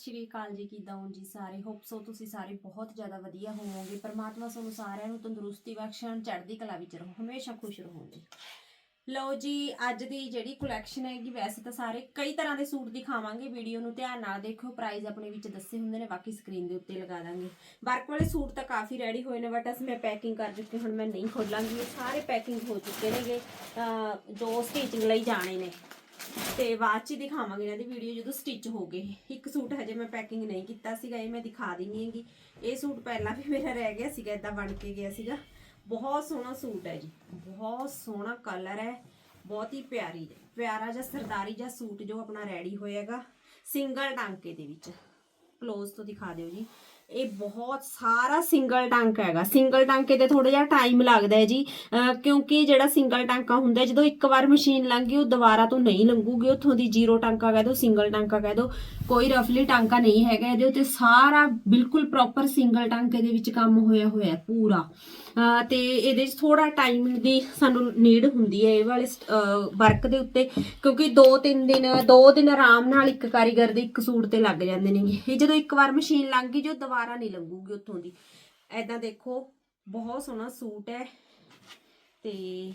ਸ਼੍ਰੀ ਅਕਾਲ ਜੀ, ਕਿਦਾਂ ਹੋ ਜੀ ਸਾਰੇ? ਹੋਪ ਸੋ ਤੁਸੀਂ ਸਾਰੇ ਬਹੁਤ ਜ਼ਿਆਦਾ ਵਧੀਆ ਹੋਵੋਗੇ। ਪਰਮਾਤਮਾ ਤੁਹਾਨੂੰ ਸਾਰਿਆਂ ਨੂੰ ਤੰਦਰੁਸਤੀ ਬਖਸ਼ਣ, ਚੜ੍ਹਦੀ ਕਲਾ ਵਿੱਚ ਰਹੋ। ਹਮੇਸ਼ਾ ਖੁਸ਼ ਰਹੋ ਜੀ ਲਓ ਜੀ, ਅੱਜ ਦੀ ਜਿਹੜੀ ਕਲੈਕਸ਼ਨ ਹੈਗੀ, ਵੈਸੇ ਤਾਂ ਸਾਰੇ ਕਈ ਤਰ੍ਹਾਂ ਦੇ ਸੂਟ ਦਿਖਾਵਾਂਗੇ ਵੀਡੀਓ ਨੂੰ। ਧਿਆਨ ਨਾਲ ਦੇਖਿਓ ਪ੍ਰਾਈਸ ਆਪਣੇ ਵਿੱਚ ਦੱਸੇ ਹੁੰਦੇ ਨੇ, ਬਾਕੀ ਸਕਰੀਨ ਦੇ ਉੱਤੇ ਲਗਾ ਦਾਂਗੇ। ਵਰਕ ਵਾਲੇ ਸੂਟ ਤਾਂ ਕਾਫੀ ਰੈਡੀ ਹੋਏ ਨੇ ਬਟ ਅਸੀਂ ਮੈਂ ਪੈਕਿੰਗ ਕਰ ਚੁੱਕੀ ਹੁਣ ਮੈਂ ਨਹੀਂ ਖੋਲਾਂਗੀ। ਇਹ ਸਾਰੇ ਪੈਕਿੰਗ ਹੋ ਚੁੱਕੇ ਨੇਗੇ। ਅਹ ਜੋ ਸਟਿਚਿੰਗ ਲਈ ਜਾਣੇ ਨੇ। ਤੇ ਬਾਅਦ ਚ ਹੀ ਦਿਖਾਵਾਂਗੇ ਇਹਨਾਂ ਦੀ ਵੀਡੀਓ ਜਦੋਂ ਸਟਿਚ ਹੋ ਗਏ। ਇੱਕ ਸੂਟ ਹਜੇ ਮੈਂ ਪੈਕਿੰਗ ਨਹੀਂ ਕੀਤਾ ਸੀਗਾ, ਇਹ ਮੈਂ ਦਿਖਾ ਦਿੰਨੀ ਹੈਗੀ। ਇਹ ਸੂਟ ਪਹਿਲਾਂ ਵੀ ਮੇਰਾ ਰਹਿ ਗਿਆ ਸੀਗਾ ਇਦਾਂ ਬਣ ਕੇ ਗਿਆ ਸੀਗਾ। ਬਹੁਤ ਸੋਹਣਾ ਸੂਟ ਹੈ ਜੀ, ਬਹੁਤ ਸੋਹਣਾ ਕਲਰ ਹੈ, ਬਹੁਤ ਹੀ ਪਿਆਰੀ ਪਿਆਰਾ ਜਿਹਾ ਸਰਦਾਰੀ ਜਿਹਾ ਸੂਟ ਜੋ ਆਪਣਾ ਰੈਡੀ ਹੋਏਗਾ ਸਿੰਗਲ ਟਾਂਕੇ ਦੇ ਵਿੱਚ। ਕਲੋਜ਼ ਤੋਂ ਦਿਖਾ ਦਿਓ ਜੀ। ਇਹ ਬਹੁਤ ਸਾਰਾ ਸਿੰਗਲ ਟਾਂਕਾ ਹੈਗਾ। ਸਿੰਗਲ ਟਾਂਕੇ ਤੇ ਥੋੜਾ ਜਿਹਾ ਟਾਈਮ ਲੱਗਦਾ ਹੈ ਜੀ। ਕਿਉਂਕਿ ਜਿਹੜਾ ਸਿੰਗਲ ਟਾਂਕਾ ਹੁੰਦਾ ਜਦੋਂ ਇੱਕ ਵਾਰ ਮਸ਼ੀਨ ਲੰਘ ਗਈ, ਉਹ ਦੁਬਾਰਾ ਤੋਂ ਨਹੀਂ ਲੰਘੂਗੀ। ਉੱਥੋਂ ਦੀ ਜ਼ੀਰੋ ਟਾਂਕਾ ਕਹਿ ਦੋ ਸਿੰਗਲ ਟਾਂਕਾ ਕਹਿ ਦੋ ਕੋਈ ਰਫਲੀ ਟਾਂਕਾ ਨਹੀਂ ਹੈਗਾ। ਇਹਦੇ ਉੱਤੇ ਸਾਰਾ ਬਿਲਕੁਲ ਪ੍ਰੋਪਰ ਸਿੰਗਲ ਟਾਂਕੇ ਦੇ ਵਿੱਚ ਕੰਮ ਹੋਇਆ ਹੋਇਆ ਪੂਰਾ। ਅਹ ਤੇ ਇਹਦੇ 'ਚ ਥੋੜਾ ਟਾਈਮ ਦੀ ਸਾਨੂੰ ਨੀਡ ਹੁੰਦੀ ਹੈ ਇਹ ਵਾਲੇ ਵਰਕ ਦੇ ਉੱਤੇ। ਕਿਉਂਕਿ 2-3 ਦਿਨ 2 ਦਿਨ ਆਰਾਮ ਨਾਲ ਇੱਕ ਕਾਰੀਗਰ ਦੇ ਇੱਕ ਸੂਟ ਤੇ ਲੱਗ ਜਾਂਦੇ ਨੇਗੇ ਇਹ ਜਦੋਂ ਇੱਕ ਵਾਰ ਮਸ਼ੀਨ ਲੰਘ ਗਈ, ਜੋ ਦੁਬਾਰਾ ਨਹੀਂ ਲੰਘੂਗੀ ਉੱਥੋਂ ਦੀ। ਐਦਾਂ ਦੇਖੋ, ਬਹੁਤ ਸੋਹਣਾ ਸੂਟ ਹੈ ਤੇ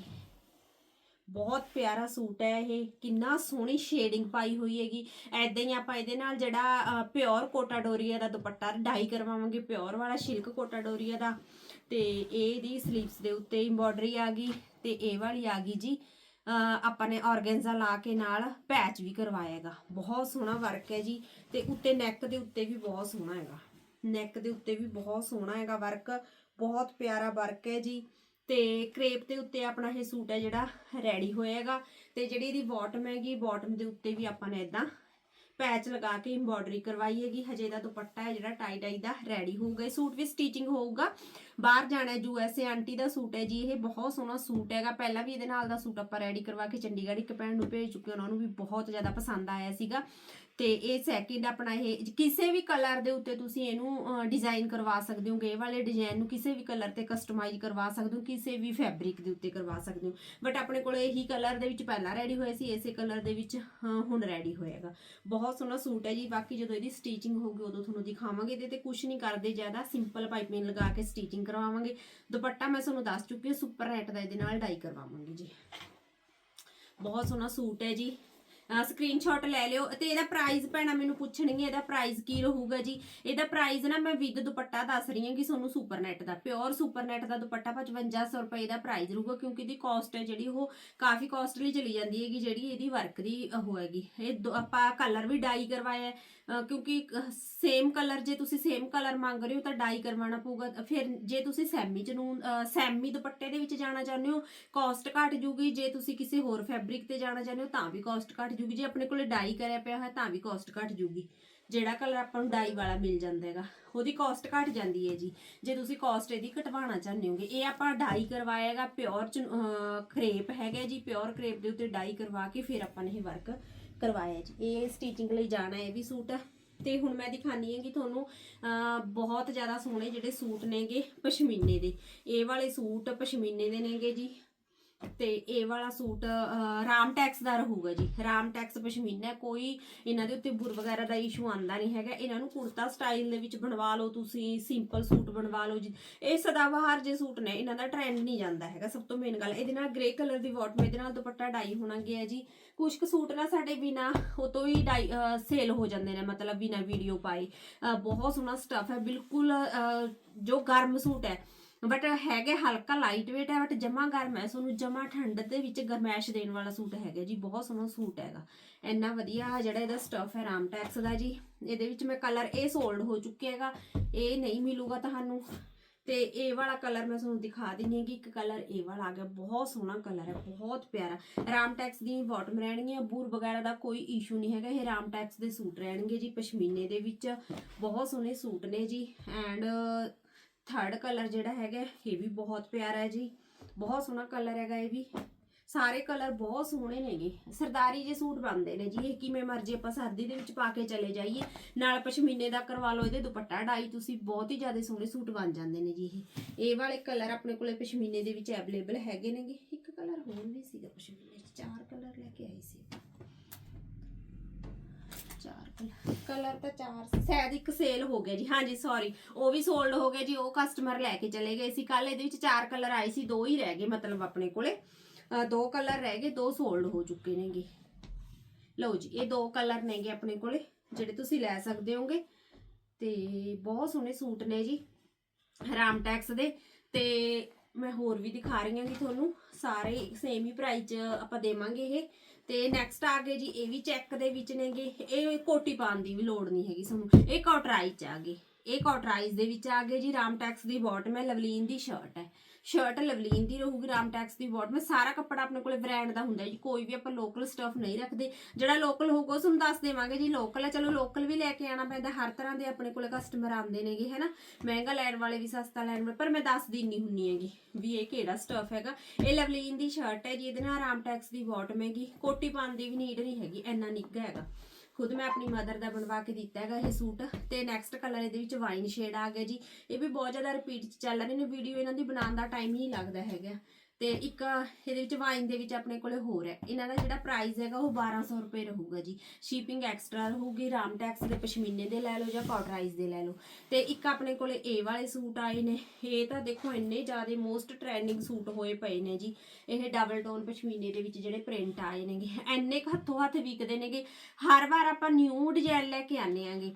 ਬਹੁਤ ਪਿਆਰਾ ਸੂਟ ਹੈ ਇਹ। ਕਿੰਨਾ ਸੋਹਣੀ ਸ਼ੇਡਿੰਗ ਪਾਈ ਹੋਈ ਹੈਗੀ। ਐਦਾਂ ਹੀ ਆਪਾਂ ਇਹਦੇ ਨਾਲ ਜਿਹੜਾ ਪਿਓਰ ਕੋਟਾ ਡੋਰੀਆ ਦਾ ਦੁਪੱਟਾ ਡਾਈ ਕਰਵਾਵਾਂਗੇ ਪਿਓਰ ਵਾਲਾ ਸ਼ਿਲਕ ਕੋਟਾ ਡੋਰੀਆ ਦਾ। ਤੇ ਇਹਦੀ ਸਲੀਵਸ ਦੇ ਉੱਤੇ ਐਮਬੋਡਰੀ ਆ ਗਈ ਤੇ ਇਹ ਵਾਲੀ ਆ ਗਈ ਜੀ ਆਪਾਂ ਨੇ ਆਰਗੈਂਜ਼ਾ ਲਾ ਕੇ ਨਾਲ ਪੈਚ ਵੀ ਕਰਵਾਇਆ ਹੈਗਾ। ਬਹੁਤ ਸੋਹਣਾ ਵਰਕ ਹੈ ਜੀ ਤੇ ਉੱਤੇ ਨੈਕ ਦੇ ਉੱਤੇ ਵੀ ਬਹੁਤ ਸੋਹਣਾ ਹੈਗਾ। ਨੈਕ ਦੇ ਉੱਤੇ ਵੀ ਬਹੁਤ ਸੋਹਣਾ ਹੈਗਾ ਵਰਕ ਬਹੁਤ ਪਿਆਰਾ ਵਰਕ ਹੈ ਜੀ। ਤੇ ਕ੍ਰੇਪ ਦੇ ਉੱਤੇ ਆਪਣਾ ਇਹ ਸੂਟ ਹੈ ਜਿਹੜਾ ਰੈਡੀ ਹੋਏਗਾ ਤੇ ਜਿਹੜੀ ਇਹਦੀ ਬਾਟਮ ਹੈਗੀ ਬਾਟਮ ਦੇ ਉੱਤੇ ਵੀ ਆਪਾਂ ਨੇ ਇਦਾਂ ਪੈਚ ਲਗਾ ਕੇ ਐਮਬੋਡਰੀ ਕਰਵਾਈ ਹੈਗੀ। ਹਜੇ ਦਾ ਦੁਪੱਟਾ ਹੈ ਜਿਹੜਾ ਟਾਈ ਡਾਈ ਦਾ ਰੈਡੀ ਹੋਊਗਾ। ਇਹ ਸੂਟ ਵੀ ਸਟੀਚਿੰਗ ਹੋਊਗਾ। ਬਾਹਰ ਜਾਣਾ ਯੂ ਐਸ ਏ ਆਂਟੀ ਦਾ ਸੂਟ ਹੈ ਜੀ, ਇਹ ਬਹੁਤ ਸੋਹਣਾ ਸੂਟ ਹੈਗਾ। ਪਹਿਲਾਂ ਵੀ ਇਹਦੇ ਨਾਲ ਦਾ ਸੂਟ ਆਪਾਂ ਰੈਡੀ ਕਰਵਾ ਕੇ ਚੰਡੀਗੜ੍ਹ ਇੱਕ ਭੈਣ ਨੂੰ ਭੇਜ ਚੁੱਕੇ ਉਹਨਾਂ ਨੂੰ ਵੀ ਬਹੁਤ ਜ਼ਿਆਦਾ ਪਸੰਦ ਆਇਆ ਸੀਗਾ। ਤੇ ਇਹ ਸੈਕਿੰਡ ਆਪਣਾ ਇਹ, ਕਿਸੇ ਵੀ ਕਲਰ ਦੇ ਉੱਤੇ ਤੁਸੀਂ ਇਹਨੂੰ ਡਿਜ਼ਾਈਨ ਕਰਵਾ ਸਕਦੇ ਹੋ, ਇਹ ਵਾਲੇ ਡਿਜ਼ਾਈਨ ਨੂੰ ਕਿਸੇ ਵੀ ਕਲਰ ਤੇ ਕਸਟਮਾਈਜ਼ ਕਰਵਾ ਸਕਦੇ ਹੋ, ਕਿਸੇ ਵੀ ਫੈਬਰਿਕ ਦੇ ਉੱਤੇ ਕਰਵਾ ਸਕਦੇ ਹੋ। ਬਟ ਆਪਣੇ ਕੋਲ ਇਹੀ ਕਲਰ ਦੇ ਵਿੱਚ ਪਹਿਲਾਂ ਰੈਡੀ ਹੋਇਆ ਸੀ, ਇਸੇ ਕਲਰ ਦੇ ਵਿੱਚ ਹੁਣ ਰੈਡੀ ਹੋਏਗਾ ਬਹੁਤ ਸੋਹਣਾ ਸੂਟ ਹੈ ਜੀ, ਬਾਕੀ ਜਦੋਂ ਇਹਦੀ ਸਟੀਚਿੰਗ ਹੋਊਗੀ ਉਦੋਂ ਤੁਹਾਨੂੰ ਦਿਖਾਵਾਂਗੇ, ਇਹਦੇ ਤੇ ਕੁਝ ਨਹੀਂ ਕਰਦੇ ਜ਼ਿਆਦਾ ਸਿੰਪਲ ਪਾਈਪਿੰਗ ਲਗਾ ਕੇ ਸਟੀਚਿੰਗ ਕਰਵਾਵਾਂਗੇ। ਦੁਪੱਟਾ ਮੈਂ ਤੁਹਾਨੂੰ ਦੱਸ ਚੁੱਕੀ ਹਾਂ, ਸੁਪਰ ਰੈਟ ਦਾ ਇਹਦੇ ਨਾਲ ਡਾਈ ਕਰਵਾਵਾਂਗੇ ਜੀ। ਬਹੁਤ ਸੋਹਣਾ ਸੂਟ ਹੈ ਜੀ। ਸਕਰੀਨਸ਼ਾਟ ਲੈ ਲਿਓ ਤੇ ਇਹਦਾ ਪ੍ਰਾਈਸ ਭੈਣਾ ਮੈਨੂੰ ਪੁੱਛਣਗੇ, ਇਹਦਾ ਪ੍ਰਾਈਸ ਕੀ ਰਹੂਗਾ ਜੀ? ਇਹਦਾ ਪ੍ਰਾਈਸ ਨਾ ਮੈਂ ਵਿਦ ਦੁਪੱਟਾ ਦੱਸ ਰਹੀ ਹਾਂ ਕਿ ਤੁਹਾਨੂੰ ਸੁਪਰਨੈਟ ਦਾ ਪਿਓਰ ਸੁਪਰਨੈਟ ਦਾ ਦੁਪੱਟਾ 5500 ਰੁਪਏ ਦਾ ਪ੍ਰਾਈਸ ਰਹੂਗਾ ਕਿਉਂਕਿ ਇਹਦੀ ਕਾਸਟ ਹੈ ਜਿਹੜੀ ਉਹ ਕਾਫੀ ਕਾਸਟਲੀ ਚਲੀ ਜਾਂਦੀ ਹੈਗੀ, ਜਿਹੜੀ ਇਹਦੀ ਵਰਕ ਦੀ ਉਹ ਹੈਗੀ। ਇਹ ਦੋ- ਆਪਾਂ ਕਲਰ ਵੀ ਡਾਈ ਕਰਵਾਇਆ ਕਿਉਂਕਿ ਸੇਮ ਕਲਰ ਜੇ ਤੁਸੀਂ ਸੇਮ ਕਲਰ ਮੰਗ ਰਹੇ ਹੋ ਤਾਂ ਡਾਈ ਕਰਵਾਉਣਾ ਪਊਗਾ। ਫਿਰ ਜੇ ਤੁਸੀਂ ਸੈਮੀ ਚ ਨੂੰ ਸੈਮੀ ਦੁਪੱਟੇ ਦੇ ਵਿੱਚ ਜਾਣਾ ਚਾਹੁੰਦੇ ਹੋ ਕਾਸਟ ਘਟ ਜੂਗੀ। ਜੇ ਤੁਸੀਂ ਕਿਸੇ ਹੋਰ ਫੈਬਰਿਕ ਤੇ ਜਾਣਾ ਚਾਹੁੰਦੇ ਹੋ ਤਾਂ ਵੀ ਕਾਸਟ ਘਟ ਜੂਗੀ, ਜੇ ਆਪਣੇ ਕੋਲੇ ਡਾਈ ਕਰਿਆ ਪਿਆ ਹੋਇਆ ਤਾਂ ਵੀ ਕਾਸਟ ਘਟ ਜੂਗੀ। ਜਿਹੜਾ ਕਲਰ ਆਪਾਂ ਨੂੰ ਡਾਈ ਵਾਲਾ ਮਿਲ ਜਾਂਦਾ ਹੈਗਾ, ਉਹਦੀ ਕਾਸਟ ਘਟ ਜਾਂਦੀ ਹੈ ਜੀ। ਜੇ ਤੁਸੀਂ ਕਾਸਟ ਇਹਦੀ ਘਟਵਾਉਣਾ ਚਾਹੁੰਦੇ ਹੋਗੇ, ਇਹ ਆਪਾਂ ਡਾਈ ਕਰਵਾਇਆ ਹੈਗਾ ਪਿਓਰ ਕਰੇਪ ਹੈਗਾ ਜੀ ਪਿਓਰ ਕਰੇਪ ਦੇ ਉੱਤੇ ਡਾਈ ਕਰਵਾ ਕੇ ਫਿਰ ਆਪਾਂ ਨੇ ਇਹ ਵਰਕ ਕਰਵਾਇਆ ਜੀ। ਇਹ ਸਟੀਚਿੰਗ ਲਈ ਜਾਣਾ ਹੈ ਇਹ ਵੀ ਸੂਟ ਤੇ ਹੁਣ ਮੈਂ ਦਿਖਾਨੀ ਕਿ ਤੁਹਾਨੂੰ ਬਹੁਤ ਜ਼ਿਆਦਾ ਸੋਹਣੇ ਜਿਹੜੇ ਸੂਟ ਨੇਗੇ ਪਸ਼ਮੀਨੇ ਦੇ। ਇਹ ਵਾਲੇ ਸੂਟ ਪਸ਼ਮੀਨੇ ਦੇ ਨੇਗੇ ਜੀ। ਤੇ ਇਹ ਵਾਲਾ ਸੂਟ ਰਾਮ ਟੈਕਸ ਦਾ ਰਹੂਗਾ ਜੀ। ਰਾਮ ਟੈਕਸ ਪਸ਼ਮੀਨਾ ਕੋਈ ਇਹਨਾਂ ਦੇ ਉੱਤੇ ਬੁਰ ਵਗੈਰਾ ਦਾ ਇਸ਼ੂ ਆਂਦਾ ਨਹੀਂ ਹੈਗਾ। ਇਹਨਾਂ ਨੂੰ ਕੁੜਤਾ ਸਟਾਈਲ ਦੇ ਵਿੱਚ ਬਣਵਾ ਲਓ ਤੁਸੀਂ ਸਿੰਪਲ ਸੂਟ ਬਣਵਾ ਲਓ ਜੀ। ਇਹ ਸਦਾਬਹਾਰ ਜੇ ਸੂਟ ਨੇ, ਇਹਨਾਂ ਦਾ ਟ੍ਰੈਂਡ ਨਹੀਂ ਜਾਂਦਾ ਹੈਗਾ, ਸਭ ਤੋਂ ਮੇਨ ਗੱਲ। ਇਹਦੇ ਨਾਲ ਗ੍ਰੇ ਕਲਰ ਦੀ ਬਾਟਮ ਇਹਦੇ ਨਾਲ ਦੁਪੱਟਾ ਡਾਈ ਹੋਣਾ ਗਿਆ ਜੀ। ਕੁਝ ਕੁ ਸੂਟ ਨਾ ਸਾਡੇ ਬਿਨਾ, ਉਹ ਤੋਂ ਹੀ ਡਾਈ ਸੇਲ ਹੋ ਜਾਂਦੇ ਨੇ, ਮਤਲਬ ਬਿਨਾ ਵੀਡੀਓ ਪਾਏ। ਬਹੁਤ ਸੋਹਣਾ ਸਟਫ ਹੈ, ਬਿਲਕੁਲ ਜੋ ਗਰਮ ਸੂਟ ਹੈ ਬਟ ਹੈਗੇ ਹਲਕਾ ਲਾਈਟ weight ਹੈ ਬਟ ਜਮਾ ਗਰਮ ਹੈ। ਤੁਹਾਨੂੰ ਜਮਾ ਠੰਡ ਦੇ ਵਿੱਚ ਗਰਮੈਸ਼ ਦੇਣ ਵਾਲਾ ਸੂਟ ਹੈਗਾ ਜੀ, ਬਹੁਤ ਸੋਹਣਾ ਸੂਟ ਹੈਗਾ। ਇੰਨਾ ਵਧੀਆ ਜਿਹੜਾ ਇਹਦਾ ਸਟਫ ਹੈ ਰਾਮ ਟੈਕਸ ਦਾ ਜੀ। ਇਹਦੇ ਵਿੱਚ ਮੈਂ ਕਲਰ ਇਹ ਸੋਲਡ ਹੋ ਚੁੱਕਿਆ ਹੈਗਾ, ਇਹ ਨਹੀਂ ਮਿਲੂਗਾ ਤੁਹਾਨੂੰ। ਤੇ ਇਹ ਵਾਲਾ ਕਲਰ ਮੈਂ ਤੁਹਾਨੂੰ ਦਿਖਾ ਦਿੰਨੀ ਹਾਂ ਕਿ ਇੱਕ ਕਲਰ ਇਹ ਵਾਲਾ ਆ ਗਿਆ। ਬਹੁਤ ਸੋਹਣਾ ਕਲਰ ਹੈ, ਬਹੁਤ ਪਿਆਰਾ। ਰਾਮ ਟੈਕਸ ਦੀ ਬਾਟਮ ਰਹਿਣਗੀਆਂ, ਬੂਰ ਵਗੈਰਾ ਦਾ ਕੋਈ ਇਸ਼ੂ ਨਹੀਂ ਹੈਗਾ। ਇਹ ਰਾਮ ਟੈਕਸ ਦੇ ਸੂਟ ਰਹਿਣਗੇ ਜੀ, ਪਸ਼ਮੀਨੇ ਦੇ ਵਿੱਚ। ਬਹੁਤ ਸੋਹਣੇ ਸੂਟ ਨੇ ਜੀ। ਐਂਡ ਥਰਡ ਕਲਰ ਜਿਹੜਾ ਹੈਗਾ ਇਹ ਵੀ ਬਹੁਤ ਪਿਆਰਾ ਹੈ ਜੀ। ਬਹੁਤ ਸੋਹਣਾ ਕਲਰ ਹੈਗਾ ਇਹ ਵੀ। ਸਾਰੇ ਕਲਰ ਬਹੁਤ ਸੋਹਣੇ ਨੇਗੇ ਸਰਦਾਰੀ ਜੇ ਸੂਟ ਬਣਦੇ ਨੇ ਜੀ, ਇਹ ਕਿਵੇਂ ਮਰਜ਼ੀ ਆਪਾਂ ਸਰਦੀ ਦੇ ਵਿੱਚ ਪਾ ਕੇ ਚਲੇ ਜਾਈਏ। ਨਾਲ ਪਸ਼ਮੀਨੇ ਦਾ ਕਰਵਾ ਲਓ, ਇਹਦੇ ਦੁਪੱਟਾ ਡਾਈ ਤੁਸੀਂ, ਬਹੁਤ ਹੀ ਜ਼ਿਆਦਾ ਸੋਹਣੇ ਸੂਟ ਬਣ ਜਾਂਦੇ ਨੇ ਜੀ ਇਹ। ਇਹ ਵਾਲੇ ਕਲਰ ਆਪਣੇ ਕੋਲੇ ਪਸ਼ਮੀਨੇ ਦੇ ਵਿੱਚ ਅਵੇਲੇਬਲ ਹੈਗੇ ਨੇਗੇ ਇੱਕ ਕਲਰ ਹੋਰ ਵੀ ਸੀਗਾ ਪਸ਼ਮੀਨੇ 'ਚ, ਚਾਰ ਕਲਰ ਲੈ ਕੇ ਆਈ ਸੀ। ਕਲਰ ਤਾਂ ਚਾਰ ਸ਼ਾਇਦ ਇੱਕ ਸੇਲ ਹੋ ਗਿਆ ਜੀ। ਹਾਂਜੀ ਸੌਰੀ ਉਹ ਵੀ ਸੋਲਡ ਹੋ ਗਿਆ ਜੀ। ਉਹ ਕਸਟਮਰ ਲੈ ਕੇ ਚਲੇ ਗਏ ਸੀ। ਕੱਲ ਇਹਦੇ ਵਿੱਚ ਚਾਰ ਕਲਰ ਆਏ ਸੀ। ਦੋ ਹੀ ਰਹਿ ਗਏ ਮਤਲਬ ਆਪਣੇ ਕੋਲੇ। ਦੋ ਕਲਰ ਰਹਿ ਗਏ, ਦੋ ਸੋਲਡ ਹੋ ਚੁੱਕੇ ਨੇਗੇ। ਲਓ ਜੀ, ਇਹ ਦੋ ਕਲਰ ਨੇਗੇ ਆਪਣੇ ਕੋਲੇ, ਜਿਹੜੇ ਤੁਸੀਂ ਲੈ ਸਕਦੇ ਹੋਗੇ। ਤੇ ਬਹੁਤ ਸੋਹਣੇ ਸੂਟ ਨੇ ਜੀ ਰਾਮ ਟੈਕਸ ਦੇ। ਤੇ ਮੈਂ ਹੋਰ ਵੀ ਦਿਖਾ ਰਹੀ ਹਾਂ ਕਿ ਤੁਹਾਨੂੰ। ਸਾਰੇ ਸੇਮ ਹੀ ਪ੍ਰਾਈਸ 'ਚ ਆਪਾਂ ਦੇਵਾਂਗੇ ਇਹ। ਤੇ ਨੈਕਸਟ ਆ ਗਏ ਜੀ, ਇਹ ਵੀ ਚੈੱਕ ਦੇ ਵਿੱਚ ਨੇਗੇ। ਇਹ ਕੋਟੀ ਪਾਉਣ ਦੀ ਵੀ ਲੋੜ ਨਹੀਂ ਹੈਗੀ ਸਾਨੂੰ। ਇਹ ਕਾਟਰਾਈਜ਼ 'ਚ ਆ ਗਏ। ਇਹ ਕਾਟਰਾਈਜ਼ ਦੇ ਵਿੱਚ ਆ ਗਏ ਜੀ, ਰਾਮ ਟੈਕਸ ਦੀ ਬਾਟਮ ਹੈ, ਲਵਲੀਨ ਦੀ ਸ਼ਰਟ ਹੈ। ਸ਼ਰਟ ਲਵਲੀਨ ਦੀ ਰਹੂਗੀ ਰਾਮਟੈਕਸ ਦੀ ਬਾਟਮ ਹੈ। ਸਾਰਾ ਕੱਪੜਾ ਆਪਣੇ ਕੋਲੇ ਬ੍ਰਾਂਡ ਦਾ ਹੁੰਦਾ ਜੀ, ਕੋਈ ਵੀ ਆਪਾਂ ਲੋਕਲ ਸਟਫ ਨਹੀਂ ਰੱਖਦੇ। ਜਿਹੜਾ ਲੋਕਲ ਹੋਊਗਾ, ਉਹ ਤੁਹਾਨੂੰ ਦੱਸ ਦੇਵਾਂਗੇ ਜੀ। ਲੋਕਲ ਹੈ, ਚਲੋ ਲੋਕਲ ਵੀ ਲੈ ਕੇ ਆਣਾ ਪੈਂਦਾ, ਹਰ ਤਰ੍ਹਾਂ ਦੇ ਆਪਣੇ ਕੋਲੇ ਕਸਟਮਰ ਆਉਂਦੇ ਨੇਗੇ ਹੈਨਾ ਮਹਿੰਗਾ ਲੈਣ ਵਾਲੇ ਵੀ ਸਸਤਾ ਲੈਣ ਵਾਲੇ, ਪਰ ਮੈਂ ਦੱਸ ਦਿੰਨੀ ਹੁੰਨੀ ਹੈਗੀ ਵੀ ਇਹ ਕਿਹੜਾ ਸਟਫ ਹੈਗਾ। ਇਹ ਲਵਲੀਨ ਦੀ ਸ਼ਰਟ ਹੈ ਜੀ, ਇਹਦੇ ਨਾਲ ਰਾਮਟੈਕਸ ਦੀ ਬਾਟਮ ਹੈਗੀ। ਕੋਟੀ ਪਾਉਣ ਦੀ ਵੀ ਨੀਡ ਨਹੀਂ ਹੈਗੀ, ਇੰਨਾ ਨਿੱਘਾ ਹੈਗਾ। ਖੁਦ ਮੈਂ ਆਪਣੀ ਮਦਰ ਦਾ ਬਣਵਾ ਕੇ ਦਿੱਤਾ ਹੈਗਾ ਇਹ ਸੂਟ। ਤੇ ਨੈਕਸਟ ਕਲਰ ਇਹਦੇ ਵਿੱਚ ਵਾਈਨ ਸ਼ੇਡ ਆ ਗਿਆ ਜੀ। ਇਹ ਵੀ ਬਹੁਤ ਜ਼ਿਆਦਾ ਰਿਪੀਟ ਚੱਲ ਰਹੇ ਨੇ ਵੀਡੀਓ ਇਹਨਾਂ ਦੀ ਬਣਾਉਣ ਦਾ ਟਾਈਮ ਹੀ ਨਹੀਂ ਲੱਗਦਾ ਹੈਗਾ। ਤੇ ਇੱਕ ਇਹਦੇ ਵਿੱਚ ਵਾਈਨ ਦੇ ਵਿੱਚ ਆਪਣੇ ਕੋਲੇ ਹੋਰ ਹੈ। ਇਹਨਾਂ ਦਾ ਜਿਹੜਾ ਪ੍ਰਾਈਸ ਹੈਗਾ ਉਹ 1200 ਰੁਪਏ ਰਹੂਗਾ ਜੀ। ਸ਼ਿਪਿੰਗ ਐਕਸਟਰਾ ਰਹੂਗੀ ਰਾਮਟੈਕਸ ਦੇ ਪਸ਼ਮੀਨੇ ਦੇ ਲੈ ਲਓ ਜਾਂ ਕਾਟਰਾਈਜ਼ ਦੇ ਲੈ ਲਓ। ਤੇ ਇੱਕ ਆਪਣੇ ਕੋਲੇ ਇਹ ਵਾਲੇ ਸੂਟ ਆਏ ਨੇ। ਇਹ ਤਾਂ ਦੇਖੋ ਇੰਨੇ ਜ਼ਿਆਦਾ ਮੋਸਟ ਟ੍ਰੈਂਡਿੰਗ ਸੂਟ ਹੋਏ ਪਏ ਨੇ ਜੀ। ਇਹ ਡਬਲ ਟੋਨ ਪਸ਼ਮੀਨੇ ਦੇ ਵਿੱਚ ਜਿਹੜੇ ਪ੍ਰਿੰਟ ਆਏ ਨੇਗੇ। ਐਨੇ ਕੁ ਹੱਥੋਂ ਹੱਥ ਵਿਕਦੇ ਨੇਗੇ। ਹਰ ਵਾਰ ਆਪਾਂ ਨਿਊ ਡਿਜ਼ਾਈਨ ਲੈ ਕੇ ਆਨੇ ਆਂਗੇ।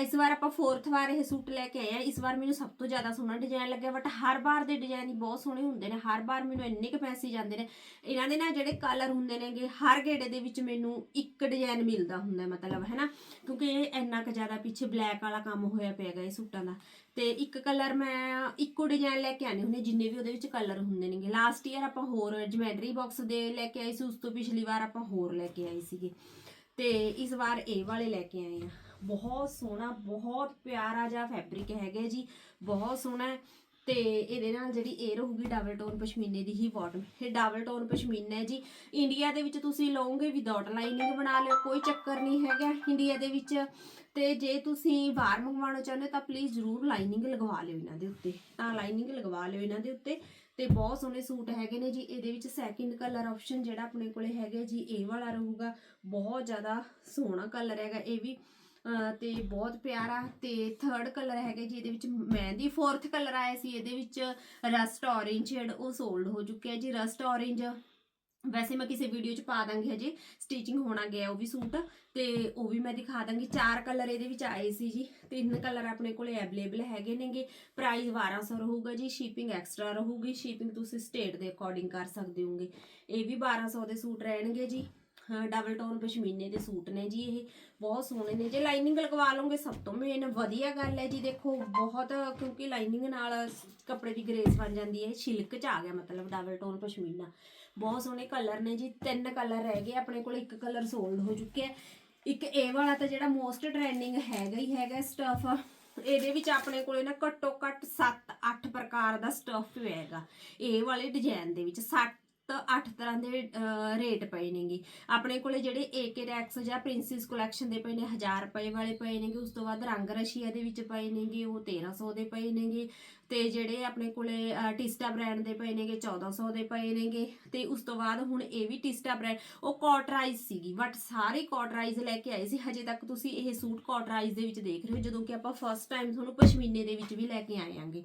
ਇਸ ਵਾਰ ਆਪਾਂ ਫੋਰਥ ਵਾਰ ਇਹ ਸੂਟ ਲੈ ਕੇ ਆਏ ਆ। ਇਸ ਵਾਰ ਮੈਨੂੰ ਸਭ ਤੋਂ ਜ਼ਿਆਦਾ ਸੋਹਣਾ ਡਿਜ਼ਾਈਨ ਲੱਗਿਆ ਬਟ ਹਰ ਵਾਰ ਦੇ ਡਿਜ਼ਾਈਨ ਹੀ ਬਹੁਤ ਸੋਹਣੇ ਹੁੰਦੇ ਨੇ। ਹਰ ਵਾਰ ਮੈਨੂੰ ਇੰਨੇ ਕੁ ਪੈਸੇ ਜਾਂਦੇ ਨੇ। ਇਹਨਾਂ ਦੇ ਨਾਲ ਜਿਹੜੇ ਕਲਰ ਹੁੰਦੇ ਨੇਗੇ, ਹਰ ਗੇੜੇ ਦੇ ਵਿੱਚ ਮੈਨੂੰ ਇੱਕ ਡਿਜ਼ਾਈਨ ਮਿਲਦਾ ਹੁੰਦਾ, ਮਤਲਬ ਹੈ ਨਾ ਕਿਉਂਕਿ ਇਹ ਇੰਨਾ ਕੁ ਜ਼ਿਆਦਾ ਪਿੱਛੇ ਬਲੈਕ ਵਾਲਾ ਕੰਮ ਹੋਇਆ ਪਿਆਗਾ ਇਹ ਸੂਟਾਂ ਦਾ। ਤੇ ਇੱਕ ਕਲਰ ਮੈਂ, ਇੱਕੋ ਡਿਜ਼ਾਈਨ ਲੈ ਕੇ ਆਨੇ ਹੁੰਦੇ ਜਿੰਨੇ ਵੀ ਉਹਦੇ ਵਿੱਚ ਕਲਰ ਹੁੰਦੇ ਨੇਗੇ। ਲਾਸਟ ਈਅਰ ਆਪਾਂ ਹੋਰ ਜਿਮੈਟਰੀ ਬਾਕਸ ਦੇ ਲੈ ਕੇ ਆਏ ਸੀ, ਉਸ ਤੋਂ ਪਿਛਲੀ ਵਾਰ ਆਪਾਂ ਹੋਰ ਲੈ ਕੇ ਆਏ ਸੀਗੇ। ਤੇ ਇਸ ਵਾਰ ਇਹ ਵਾਲੇ ਲੈ ਕੇ ਆਏ ਆ। ਬਹੁਤ ਸੋਹਣਾ, ਬਹੁਤ ਪਿਆਰਾ ਜਿਹਾ ਫੈਬਰਿਕ ਹੈਗਾ ਜੀ, ਬਹੁਤ ਸੋਹਣਾ ਹੈ। ਤੇ ਇਹਦੇ ਨਾਲ ਜਿਹੜੀ ਇਹ ਰਹੂਗੀ ਡਬਲ ਟੋਨ ਪਸ਼ਮੀਨੇ ਦੀ ਹੀ ਬਾਟਮ ਇਹ ਡਬਲ ਟੋਨ ਪਸ਼ਮੀਨਾ ਹੈ ਜੀ। ਇੰਡੀਆ ਦੇ ਵਿੱਚ ਤੁਸੀਂ ਲਓਗੇ ਵਿਦਆਊਟ ਲਾਈਨਿੰਗ ਬਣਾ ਲਿਓ, ਕੋਈ ਚੱਕਰ ਨਹੀਂ ਹੈਗਾ ਇੰਡੀਆ ਦੇ ਵਿੱਚ। ਤੇ ਜੇ ਤੁਸੀਂ ਬਾਹਰ ਮੰਗਵਾਉਣਾ ਚਾਹੁੰਦੇ ਹੋ ਤਾਂ ਪਲੀਜ਼ ਜ਼ਰੂਰ ਲਾਈਨਿੰਗ ਲਗਵਾ ਲਿਓ ਇਹਨਾਂ ਦੇ ਉੱਤੇ। ਤਾਂ ਲਾਈਨਿੰਗ ਲਗਵਾ ਲਿਓ ਇਹਨਾਂ ਦੇ ਉੱਤੇ। ਤੇ ਬਹੁਤ ਸੋਹਣੇ ਸੂਟ ਹੈਗੇ ਨੇ ਜੀ। ਇਹਦੇ ਵਿੱਚ ਸੈਕਿੰਡ ਕਲਰ ਆਪਸ਼ਨ ਜਿਹੜਾ ਆਪਣੇ ਕੋਲੇ ਹੈਗਾ ਜੀ, ਇਹ ਵਾਲਾ ਰਹੂਗਾ। ਬਹੁਤ ਜ਼ਿਆਦਾ ਸੋਹਣਾ ਕਲਰ ਹੈਗਾ ਇਹ ਵੀ। ਤੇ ਬਹੁਤ ਪਿਆਰਾ ਤੇ ਥਰਡ ਕਲਰ ਹੈਗਾ ਜੀ, ਇਹਦੇ ਵਿੱਚ ਮਹਿੰਦੀ ਫੋਰਥ ਕਲਰ ਆਇਆ ਸੀ, ਇਹਦੇ ਵਿੱਚ ਰਸਟ ਔਰੇਂਜ ਸ਼ੇਡ ਉਹ ਸੋਲਡ ਹੋ ਚੁੱਕਿਆ ਜੀ। ਰਸਟ ਔਰੇਂਜ ਵੈਸੇ ਮੈਂ ਕਿਸੇ ਵੀਡੀਓ 'ਚ ਪਾ ਦਾਂਗੀ ਹਜੇ ਸਟਿਚਿੰਗ ਹੋਣਾ ਗਿਆ ਉਹ ਵੀ ਸੂਟ, ਤੇ ਉਹ ਵੀ ਮੈਂ ਦਿਖਾ ਦਾਂਗੀ। ਚਾਰ ਕਲਰ ਇਹਦੇ ਵਿੱਚ ਆਏ ਸੀ ਜੀ, ਤਿੰਨ ਕਲਰ ਆਪਣੇ ਕੋਲੇ ਅਵੇਲੇਬਲ ਹੈਗੇ ਨੇਗੇ। ਪ੍ਰਾਈਸ 1200 ਰਹੂਗਾ ਜੀ ਸ਼ਿਪਿੰਗ ਐਕਸਟਰਾ ਰਹੂਗੀ ਸ਼ਿਪਿੰਗ ਤੁਸੀਂ ਸਟੇਟ ਦੇ ਅਕੋਰਡਿੰਗ ਕਰ ਸਕਦੇ ਹੋਗੇ। ਇਹ ਵੀ 1200 ਦੇ ਸੂਟ ਰਹਿਣਗੇ ਜੀ। ਡਬਲ ਟੋਨ ਪਸ਼ਮੀਨੇ ਦੇ ਸੂਟ ਨੇ ਜੀ ਇਹ, ਬਹੁਤ ਸੋਹਣੇ ਨੇ। ਜੇ ਲਾਈਨਿੰਗ ਲਗਵਾ ਲਓਗੇ, ਸਭ ਤੋਂ ਮੇਨ ਵਧੀਆ ਗੱਲ ਹੈ ਜੀ, ਦੇਖੋ, ਬਹੁਤ, ਕਿਉਂਕਿ ਲਾਈਨਿੰਗ ਨਾਲ ਕੱਪੜੇ ਦੀ ਗ੍ਰੇਸ ਬਣ ਜਾਂਦੀ ਹੈ ਛਿਲਕ ਚ ਆ ਗਿਆ ਮਤਲਬ ਡਬਲ ਟੋਨ ਪਸ਼ਮੀਨਾ। ਬਹੁਤ ਸੋਹਣੇ ਕਲਰ ਨੇ ਜੀ, ਤਿੰਨ ਕਲਰ ਰਹਿ ਗਏ, ਆਪਣੇ ਕੋਲ ਇੱਕ ਕਲਰ ਸੋਲਡ ਹੋ ਚੁੱਕਿਆ ਇੱਕ ਇਹ ਵਾਲਾ ਤਾਂ ਜਿਹੜਾ ਮੋਸਟ ਟ੍ਰੈਂਡਿੰਗ ਹੈਗਾ ਹੀ ਹੈਗਾ ਸਟਫ ਇਹਦੇ ਵਿੱਚ ਆਪਣੇ ਕੋਲੇ ਨਾ ਘੱਟੋ ਘੱਟ 7-8 ਪ੍ਰਕਾਰ ਦਾ ਸਟਫ ਹੈਗਾ। ਇਹ ਵਾਲੇ ਡਿਜ਼ਾਈਨ ਦੇ ਵਿੱਚ 7 8 ਤਰ੍ਹਾਂ ਦੇ ਰੇਟ ਪਏ ਨੇਗੇ। ਆਪਣੇ ਕੋਲੇ ਜਿਹੜੇ ਏਕੇ ਰੈਕਸ ਜਾਂ ਪ੍ਰਿੰਸਿਸ ਕਲੈਕਸ਼ਨ ਦੇ ਪਏ ਨੇ 1000 ਰੁਪਏ ਵਾਲੇ ਪਏ ਨੇਗੇ। ਉਸ ਤੋਂ ਬਾਅਦ ਰੰਗ ਰਸ਼ੀਆ ਦੇ ਵਿੱਚ ਪਏ ਨੇਗੇ, ਉਹ 1300 ਦੇ ਪਏ ਨੇਗੇ। ਤੇ ਜਿਹੜੇ ਆਪਣੇ ਕੋਲੇ ਟਿਸਟਾ ਬ੍ਰਾਂਡ ਦੇ ਪਏ ਨੇਗੇ 1400 ਦੇ ਪਏ ਨੇਗੇ। ਤੇ ਉਸ ਤੋਂ ਬਾਅਦ ਹੁਣ ਇਹ ਵੀ ਟਿਸਟਾ ਬ੍ਰਾਂਡ ਉਹ ਕਾਟਰਾਈਜ਼ ਸੀਗੀ। ਬਟ ਸਾਰੇ ਕਾਟਰਾਈਜ਼ ਲੈ ਕੇ ਆਏ ਸੀ। ਹਜੇ ਤੱਕ ਤੁਸੀਂ ਇਹ ਸੂਟ ਕਾਟਰਾਈਜ਼ ਦੇ ਵਿੱਚ ਦੇਖ ਰਹੇ ਹੋ, ਜਦੋਂ ਕਿ ਆਪਾਂ ਫਸਟ ਟਾਈਮ ਤੁਹਾਨੂੰ ਪਸ਼ਮੀਨੇ ਦੇ ਵਿੱਚ ਵੀ ਲੈ ਕੇ ਆਏ ਆਂਗੇ